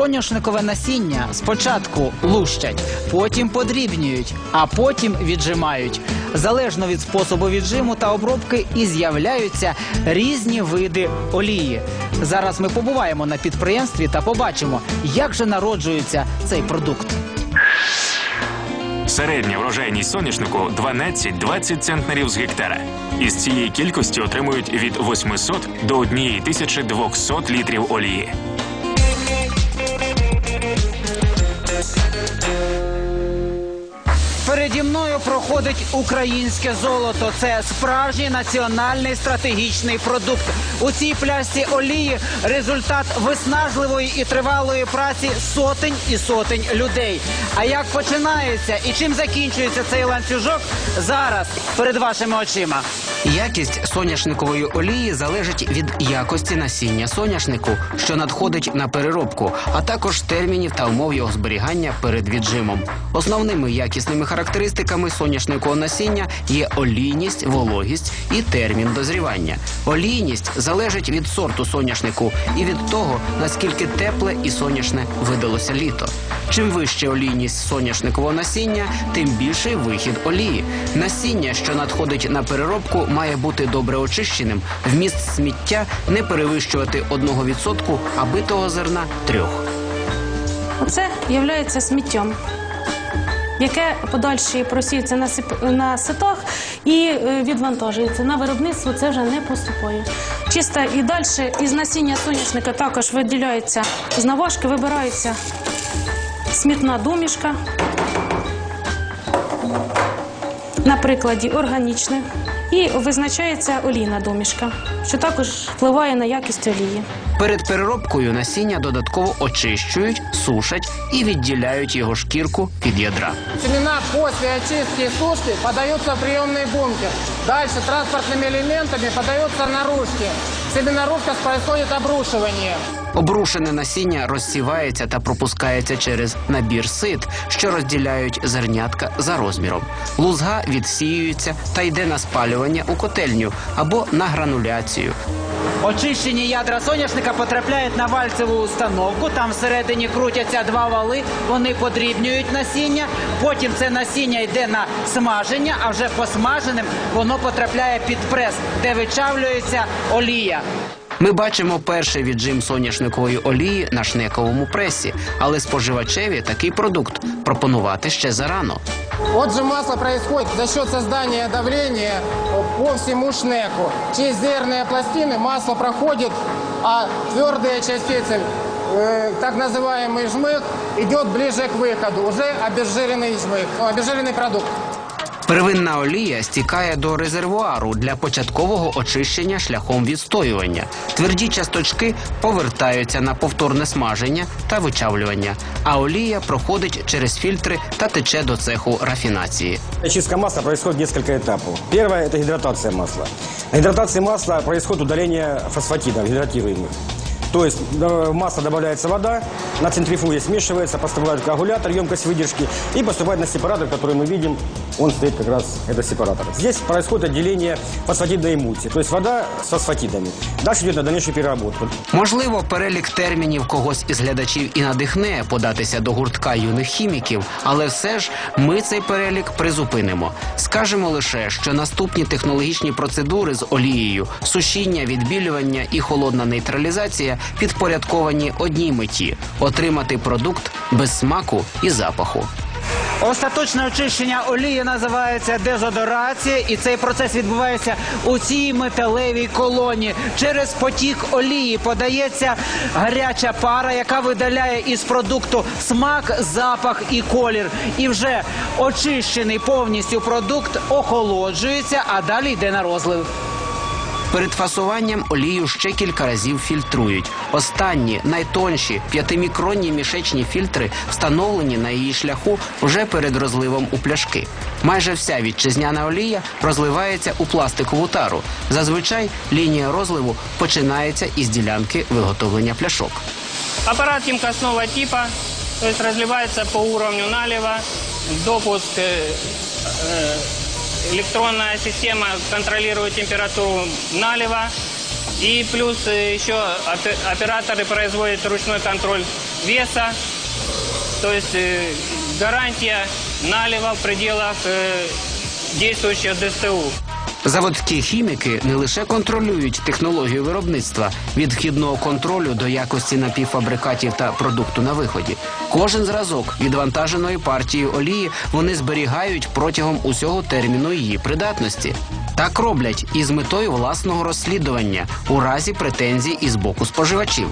Соняшникове насіння спочатку лущать, потім подрібнюють, а потім віджимають. Залежно від способу віджиму та обробки і з'являються різні види олії. Зараз ми побуваємо на підприємстві та побачимо, як же народжується цей продукт. Середня врожайність соняшнику 12-20 центнерів з гектара. Із цієї кількості отримують від 800 до 1200 літрів олії. Проходить українське золото. Це справжній національний стратегічний продукт. У цій пляшці олії результат виснажливої і тривалої праці сотень і сотень людей. А як починається і чим закінчується цей ланцюжок зараз перед вашими очима? Якість соняшникової олії залежить від якості насіння соняшнику, що надходить на переробку, а також термінів та умов його зберігання перед віджимом. Основними якісними характеристиками соняшникового насіння є олійність, вологість і термін дозрівання. Олійність залежить від сорту соняшнику і від того, наскільки тепле і соняшне видалося літо. Чим вища олійність соняшникового насіння, тим більший вихід олії. Насіння, що надходить на переробку, має бути добре очищеним. Вміст сміття не перевищувати 1%, а битого зерна трьох. Оце є сміттям, яке подальше просіється на, на ситах і е, відвантажується. На виробництво це вже не поступає. Чисто і далі із насіння соняшника також виділяється з наважки, вибирається смітна домішка. На прикладі органічне І визначається олійна домішка, що також впливає на якість олії. Перед переробкою насіння додатково очищують, сушать і відділяють його шкірку від ядра. Семена после очистки и сушки подаются в приемный бункер. Дальше транспортными элементами подаются наружки. Семенаружка происходит обрушивание. Обрушене насіння розсівається та пропускається через набір сит, що розділяють зернятка за розміром. Лузга відсіюється та йде на спалювання у котельню або на грануляцію. Очищені ядра соняшника потрапляють на вальцеву установку. Там всередині крутяться два вали. Вони подрібнюють насіння. Потім це насіння йде на смаження, а вже посмаженим воно потрапляє під прес, де вичавлюється олія. Ми бачимо перший віджим соняшникової олії на шнековому пресі, але споживачеві такий продукт пропонувати ще зарано. Отже, масло происходит за счет создания давления по всему шнеку. Через зерные пластины масло проходит, а твердые частицы, э, так называемый жмых, идет ближе к выходу. Уже обезжиренный жмых, обезжиренный продукт. Первинна олія стікає до резервуару для початкового очищення шляхом відстоювання. Тверді часточки повертаються на повторне смаження та вичавлювання, а олія проходить через фільтри та тече до цеху рафінації. Очистка масла происходит несколько этапов. Первое – это гидратация масла. На гидратации масла происходит удаление фосфатидов, гидратируемых. То есть э, в масло добавляется вода, на центрифуге смешивается, поступает коагулятор, емкость выдержки и поступает на сепаратор, который мы видим, он стоит как раз, это сепаратор. Здесь происходит отделение фосфатидной эмульсии, то есть вода с фосфатидами. Дальше идет на дальнейшую переработку. Можливо, перелік термінів когось із глядачів і надихне податися до гуртка юних хіміків, але все ж ми цей перелік призупинимо. Скажемо лише, що наступні технологічні процедури з олією, сушіння, відбілювання і холодна нейтралізація підпорядковані одній меті отримати продукт без смаку і запаху. Остаточне очищення олії називається дезодорація, і цей процес відбувається у цій металевій колоні. Через потік олії подається гаряча пара, яка видаляє із продукту смак, запах і колір. І вже очищений повністю продукт охолоджується, а далі йде на розлив. Перед фасуванням олію ще кілька разів фільтрують. Останні найтонші п'ятимікронні мішечні фільтри встановлені на її шляху вже перед розливом у пляшки. Майже вся вітчизняна олія розливається у пластикову тару. Зазвичай лінія розливу починається із ділянки виготовлення пляшок. Аппарат емкостного типа, то есть разливается по уровню налива, допуск, э, э, электронная система контролирует температуру налива, и плюс э, еще опе- операторы производят ручной контроль веса, то есть э, гарантия налива в пределах э, действующего ДСТУ. Заводські хіміки не лише контролюють технологію виробництва від вхідного контролю до якості напівфабрикатів та продукту на виході. Кожен зразок відвантаженої партії олії вони зберігають протягом усього терміну її придатності. Так роблять із метою власного розслідування у разі претензій із боку споживачів.